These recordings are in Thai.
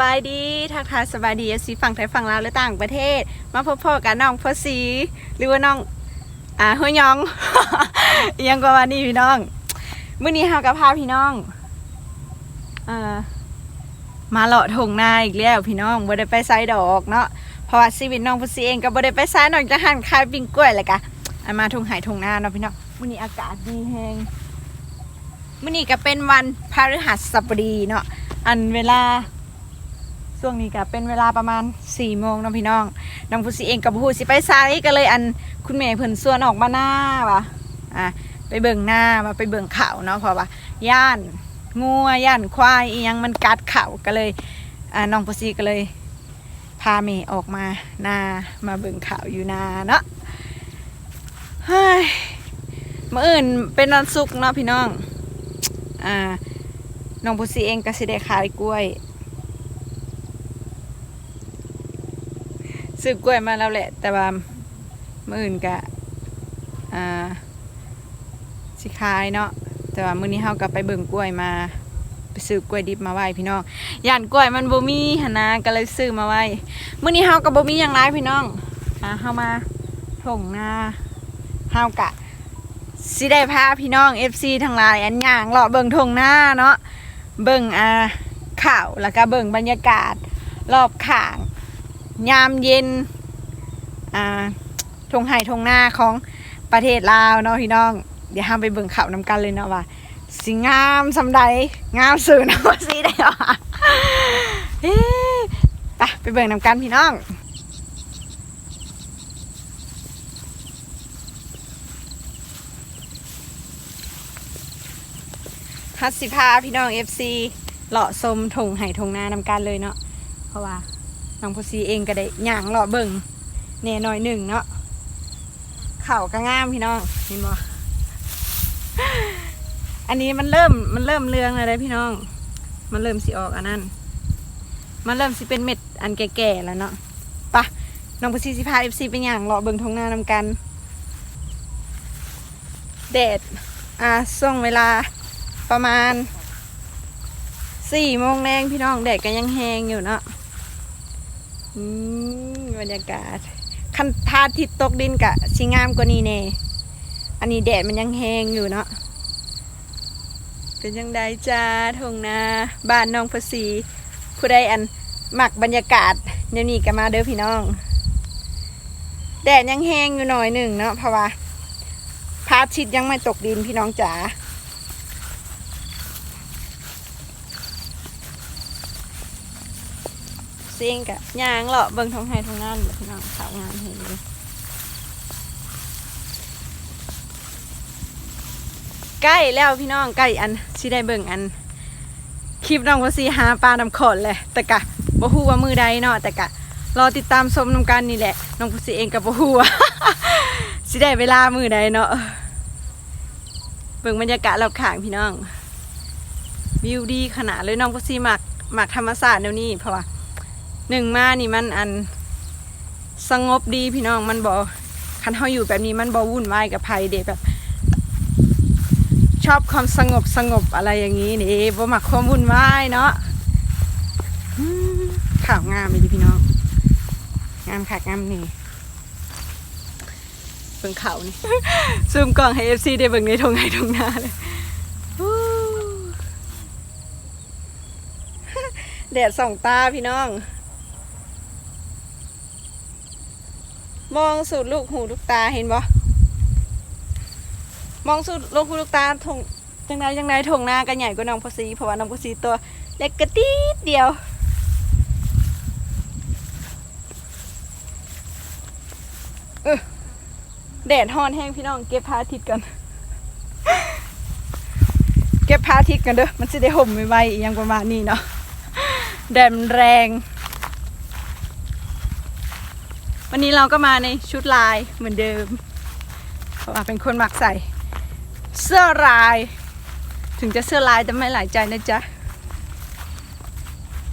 บายดีทักทายสบายดีเอฟซีฝั่งไทยฝั่งลาวและต่างประเทศ มาพบพ่อกับน้องพ่อสีหรือว่าน้องอ่าเฮยยอง ยังประมานี้พี่น้องมื้อนี้เฮากับพาพี่น้องอ่ามาเลาะทงนาอีกแล้วพี่น้องบ่ได้ไปไซดอกเนาะเพราะว่าชีวิตน้องพ่อสีเองก็บ่ได้ไปไซนอกจากหันขายปิ้งกล้วยแหละกะอันมาทงไหทงนาเนาะพี่น้องมื้อนี้อากาศดีแฮงมื้อนี้ก็เป็นวันพฤหัสบดีเนาะอันเวลา ช่วงนี้ก็เป็นเวลาประมาณ4ี่โมงเนาะพี่น้องน้องผู้สิเองกับผู้สิไปไซก็เลยอันคุณแม่เพิ่นส่วนออกมาหน้าว่ะอะไปเบิ่งหน้ามาไปเบิ่งเขาเนาะเพราะว่าย่านงัวย่านควายอียังมันกัดเขาก็เลยอ่าน้องผู้สิก็เลย พาเมย์ออกมาหน้ามาเบิ่งเข่าอยู่นาเนาะเฮ้ยมื่ออื่นเป็นวันศุกร์เนาะพี่น้องอ่าน้องพุซีเองก็สิได้ขายกล้วย ซื้อกล้วยมาแล้วแหละ แต่ว่ามื่ออื่นก็อ่าสิขายเนาะแต่ว่ามื้อนี้เฮาก็ไปเบิ่งกล้วยมาไปซื้อกล้วยดิบมาไว้พี่น้องย่านกล้วยมันบ่มีหั่นนะก็เลยซื้อมาไว้มื้อนี้เฮาก็บ่มีหยังหลายพี่น้องอ่าเฮามาถ่งนาเฮากะสิได้พาพี่น้อง FC ทั้งหลายอันย่างเลาะเบิ่งถ่งนาเนาะเบิ่งอ่าข่าวแล้วก็เบิ่งบรรยากาศรอบข้าง ยามเย็นอ่าทงไห่ทงหน้าของประเทศลาวเนาะพี่น้อง เดี๋ยวห้ามไปเบิ่งข่าวนำกันเลยเนาะว่าสิงามสำใดงามสื่อนะสิได้หรอเฮ้ไปไปเบิ่งนำกันพี่น้องฮัสสิพาพี่น้อง FC เลาะสมทงไห่ทงนานำกันเลยเนาะเพราะว่า น้องพซีเองก็ได้ย่างเลาะเบิ่งแน่หน่อยหนึ่งเนาะเข่าก็งามพี่น้องเห็นบ่อันนี้มันเริ่มมันเริ่มเรืองเลยเด้อพี่น้อง มันเริ่มสิออกอันนั้น มันเริ่มสิเป็นเม็ดอันแก่ๆแล้วเนาะปะน้องพซีสิพา FC ไปย่างเลาะเบิ่งทงนานำกันแดดอ่าช่วงเวลาประมาณสี่โมงแรงพี่น้องแดดก็ยังแห้งอยู่เนาะ อืมบรรยากาศ คันพาทิตย์ตกดินกะสิงามกว่านี้แน่อันนี้แดดมันยังแห้งอยู่เนาะเป็นยังไดจ้าทงนาบ้านน้องภาษีผู้ใดอันหมักบรรยากาศเดี๋ยวนี้ก็มาเด้อพี่น้อง แดดยังแห้งอยู่หน่อยหนึ่งเนาะเพราะว่าพระอาทิตย์ยังไม่ตกดินพี่น้องจ๋า เสียงกะยางเลาะเบิ่งท้องไห้ท้องนั่นแบบพี่น้องสาวงามเห็นเลยใกล้แล้วพี่น้องใกล้อันสิได้เบิ่งอัน คลิปน้องวสิหาปลาน้ำขอนเลยแต่กะบ่ฮู้ว่ามือใดเนาะแต่กะรอติดตามชมนำกันนี่แหละน้องพุสิเองกับบ่ฮู้ว่าสิได้เวลามือใดเนาะเบิ่งบรรยากาศรอบข้างพี่น้องวิวดีขนาดเลยน้องพุสิมักมักธรรมศาสตร์เดี๋ยวนี้เพราะว่า หนึ่งมานี่มันอันสงบดีพี่น้องมันบอคันเขาอยู่แบบนี้มันบอวุ่นวายกับภัยเด็กแบบ ชอบความสงบสงบอะไรอย่างนี้นี่บ่มักความวุ่นวายเนาะข่าวงามเลยพี่น้อง งามค่ะงามนี่เบิ่งเขานี่ซูมกล้องให้เอฟซีได้เบิ่งในทงไห้ทงหน้าเลยแดดส่องตาพี่น้อง มองสุดลูกหูลูกตาเห็นบ่มองสุดลูกหูลูกตาทงจังไดจังไดทงหน้ากันใหญ่กว่าน้องพอซีเพราะว่าน้องพอซีตัวเล็กกระตีดเดียวเออแดดฮ้อนแห้งพี่น้องเก็บพระอาทิตย์กันเก็บพระอาทิตย์กันเด้อมันจะได้ห่มไวๆอหยังประมาณนี้เนาะแดดมันแรง วันนี้เราก็มาในชุดลายเหมือนเดิมเพราะว่าเป็นคนมักใส่ เสื้อลาย ถึงจะเสื้อลายแต่ไม่หลายใจนะจ๊ะ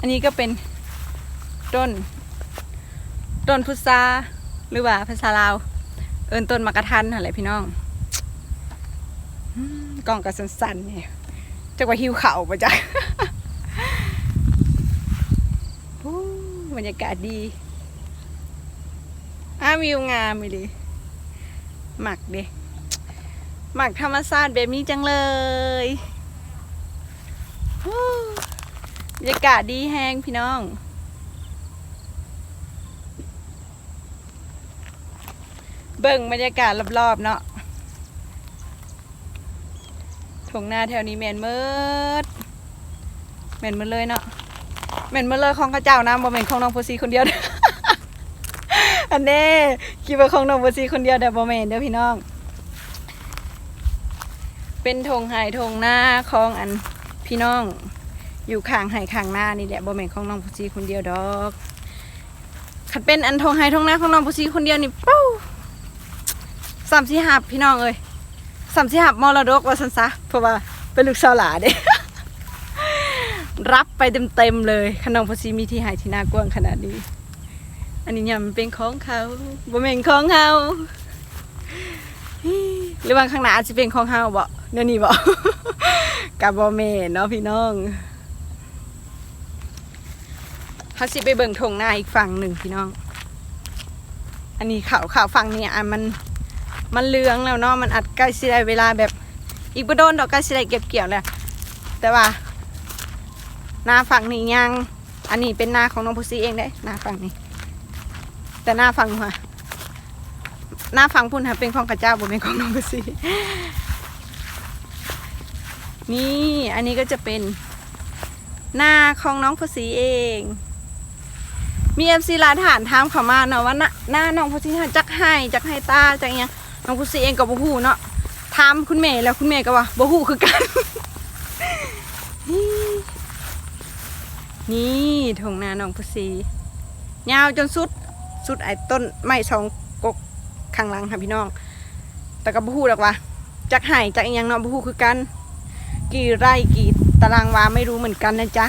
อันนี้ก็เป็นต้นต้นพุทราหรือว่าภาษาลาว เอินต้นมะกะทันอะไรพี่น้องกล้องกระสันๆเนี่ยจะว่าหิวเข่าปะจ๊ะบรรยากาศดี วิวงามเลยหมักเด้หมักธรรมชาติแบบนี้จังเลยบรรยากาศดีแฮงพี่น้อง เบิ่งบรรยากาศรอบๆเนาะถงหน้าแถวนี้แมนเมิดแมนเมิดเลยเนาะแมนเมิดเลยของข้าเจ้านะบ่แมนของน้องโพสีคนเดียว อันนี้คิดว่าของน้องโพสีคนเดียวแต่บ่แมนเด้อพี่น้อง เป็นธงไห่ธงหน้าของอันพี่น้อง อยู่ข้างไห่ข้างหน้านี่แหละบ่แม่นของน้องโพสีคนเดียวดอกคันเป็นอันธงไห่ธงหน้าของน้องโพสีคนเดียวนี่เป้าสามสี่หับพี่น้องเอ้ยสามสี่หับมรดกว่าสันซะเพราะว่าเป็นลูกสาวหลาเด้รับไปเต็มๆเลยขนมพอซีมีที่หายที่น่ากว้างขนาดนี้ อันนี้เนี่ยมันเป็นของเขาบ่แม่นของเฮาหรือว่าข้างหน้าอาจจะเป็นของเฮาบ่เดี๋ยวนี้บ่กับบ่แม่นเนาะพี่น้องเฮาสิไปเบิ่งทงหน้าอีกฝั่งหนึ่งพี่น้อง อันนี้ข่าวข่าวฝั่งนี้อะมันมันเหลืองแล้วเนาะมันอัดใกล้สิได้เวลาแบบอีกบ่โดนดอกใกล้สิได้เก็บเกี่ยวแล้วแต่ว่าหน้าฝั่งนี้ยัง อันนี้เป็นหน้าของน้องพุซีเองได้หน้าฝั่งนี้ แต่หน้าฝั่งหัวหน้าฝั่งพุ่นค่ะเป็นของกระเจ้าบ่เป็นของน้องพุซีนี่อันนี้ก็จะเป็นหน้าของน้องพุซีเอง มีเอฟซีร้านอาหารถามเขามาเนาะว่าหน้าหน้าน้องพุซีจักให้จักให้ตาจักอิหยังน้องพุซีเองกับบ่ฮู้เนาะถามคุณแม่แล้วคุณแม่ก็ว่าบ่ฮู้คือกัน นี่นี่ทงนาน้องพุซียาวจนสุด สุดไอ้ต้นไม้สองกกข้างหลังค่ะพี่น้อง แต่ก็บ่ฮู้ดอกว่าจักให้จักอิหยังเนาะบ่ฮู้คือกัน กี่ไร่กี่ตารางวาไม่รู้เหมือนกันนะจ๊ะ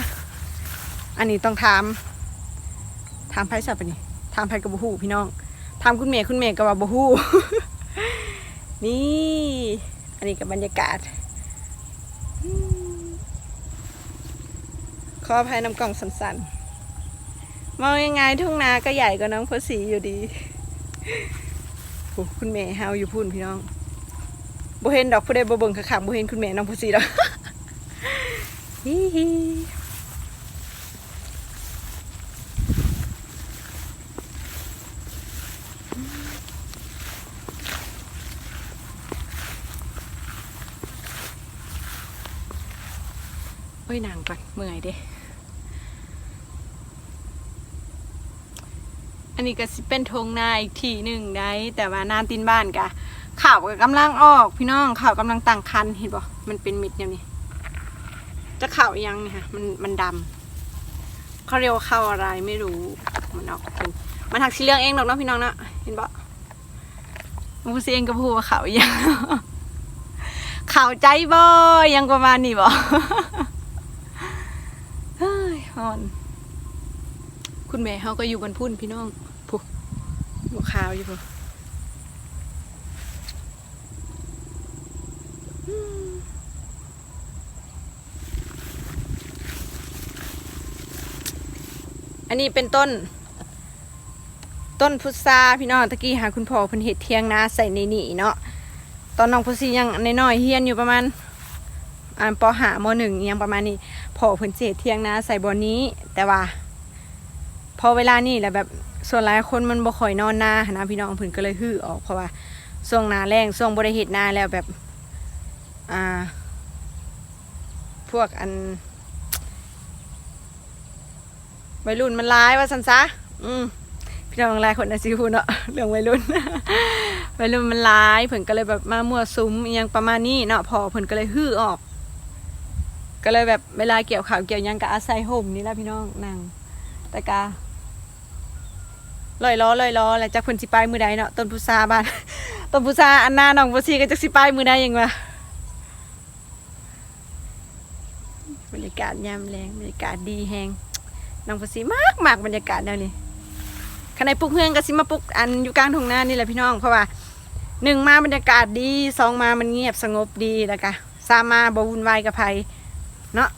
อันนี้ต้องถาม ถามไผสับปะนี่ถามไผกับบ่ฮู้พี่น้องถามคุณแม่คุณแม่ก็ว่าบ่ฮู้นี่ อันนี้กับบรรยากาศขออภัยน้ำกล่องสันๆ มองยังไงทุ่งนาก็ใหญ่กว่าน้องพสีอยู่ดีโอ้คุณแม่เฮาอยู่พุ่นพี่น้องบ่เห็นดอกผู้ใดบ่เบิ่งขะๆบ่เห็นคุณแม่น้องพสีดอกฮิฮิเอ้ยนางก่อนเมื่อยเด้ อันนี้ก็สิเป็นทงนาอีกทีหนึ่งได้ แต่ว่านานตินบ้านกะข่าวก็กำลังออก พี่น้องข่าวกำลังตั้งคันเห็นบ่มันเป็นมิดอย่างนี้จะข่าวยังเนี่ยค่ะมันมันดำเขาเรียกว่าข้าวอะไรไม่รู้มันออกเป็นมันหักสีเหลืองเองหรอกเนาะพี่น้องเนาะเห็นบ่มูซีเองก็พูดว่าข่าวยังข่าวใจบ่ยังประมาณนี้บ่เฮ้ยฮอน คุณแม่เขาก็อยู่บนพุ่นพี่น้องัวขาวอยู่บ่อันนี้เป็นต้น ต้นพุทราพี่น้องตะกี้หาคุณพ่อเพิ่นเห็ดเทียงนาใส่ในนี่เนาะตอนน้องพุทซียังน้อยๆเฮียนอยู่ประมาณอ่าปหามหนึ่งยังประมาณนี้พ่อเพิ่นเฮ็ดเทียงนาใส่บ่อนี้ แต่ว่า พอเวลานี่แหละแบบ ส่วนหลายคนมันบ่ค่อยนอนนาหั้นะพี่น้องเพิ่นก็เลยฮือออกเพราะว่าช่วงหนาแรงช่วงบ่ได้เฮ็ดนาแล้วแบบ อ่า พวกอันวัยรุ่นมันร้ายว่าซั่นซะอืมพี่น้องหลายคนน่ะสิฮู้เนาะเรื่องวัยรุ่นวัยรุ่นมันร้ายเพิ่นก็เลยแบบมามั่วสุมยังประมาณนี้เนาะพอเพิ่นก็เลยฮือออก ก็เลยแบบเวลาเกี่ยวข้าวเกี่ยวยังก็อาศัยห่มนี่แหละพี่น้องนั่งแต่กา ลอยล้อลอยล้อแล้วจากเพิ่นสิไปมือใดเนาะต้นพุทราบ้านต้นพุทราอันหน้าน้องบ่ซีก็จักสิไปมือใดยังวะบรรยากาศยามแรงบรรยากาศดีแฮงน้องบ่ซีมากมากบรรยากาศแนวนี้คันใดปลุกเฮือนก็สิมาปลุกอันอยู่กลางทุ่งนานี่แหละพี่น้องเพราะว่าหนึ่งมาบรรยากาศดีสองมามันเงียบสงบดีแล้วก็สามมาบ่วุ่นวายกับไผเนาะ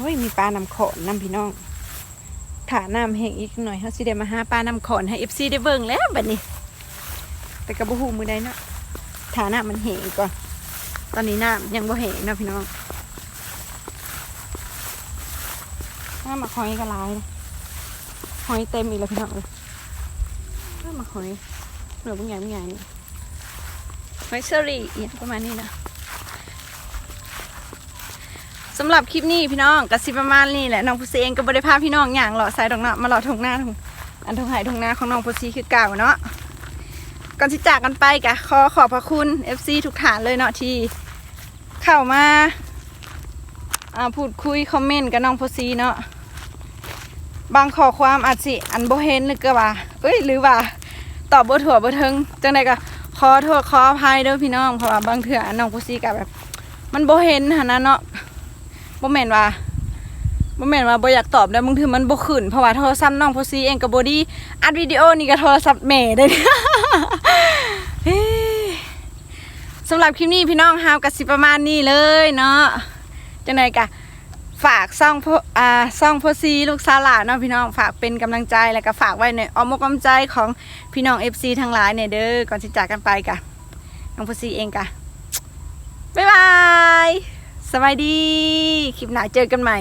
อ้ยมีปลาน้ำขอนน้ำพี่น้องถาน้ำแห้งอีกหน่อยเขาสิได้มาหาปลาน้ำขอนให้เอฟซีได้เบิ่งแล้วบัดนี้ แต่กระบุหูมือใดเนาะถาน้ำมันแห้งก่อน ตอนนี้น้ำยังบ่แห้งนะพี่น้องน้ำมาหอยกระลายเลยหอยเต็มอีกแล้วพี่น้องเลยน้ำมาหอยเหลือบางอย่างบางอย่างนี่หอยเชอรี่อีกประมาณนี้นะ สำหรับคลิปนี้พี่น้องกสิบประมาณนี้แหละน้องพุซีเองก็บริพาพี่น้องอย่างหล่อสายดอกเนาะมาหล่อทงหน้าทงอันทงหายทงหน้าของน้องพุซีคือเก่าเนาะก่อนที่จากกันไปกะขอขอบพระคุณ FC ทุกฐานเลยเนาะที่เข้ามาอ่าพูดคุยคอมเมนต์กับน้องพุซีเนาะบางข้อความอาจสิอันโบเห็นหรือก็ว่าเอ้ยหรือว่าตอบบ่ถั่วบ่เทิงจังใดก็ขอโทษขออภัยเด้อพี่น้องเพราะว่าบางเถื่อน้องพุซีกับแบบ มันโบเห็นหันนะเนาะ บ่แม่นว่าบ่แม่นว่าบ่อยากตอบได้บางทีมันบ่ขึ้นเพราะว่าโทรศัพท์น้องโพซีเองก็บ่ดีอัดวิดีโอนี่ก็โทรศัพท์แม่ได้เนี่ยสำหรับคลิปนี้พี่น้องฮาวก็สิประมาณนี้เลยเนาะจังไดก็ฝากซ่องพอ่าซ่องโพซีลูกสาวหลานเนาะพี่น้องฝากเป็นกำลังใจแล้วก็ฝากไว้ในอ้อมอกอ้อมใจของพี่น้อง FC ทั้งหลายเนี่ยเด้อก่อนสิจากกันไปกะน้องโพซีเองกะบ๊ายบาย สบายดี คลิปหน้าเจอกันใหม่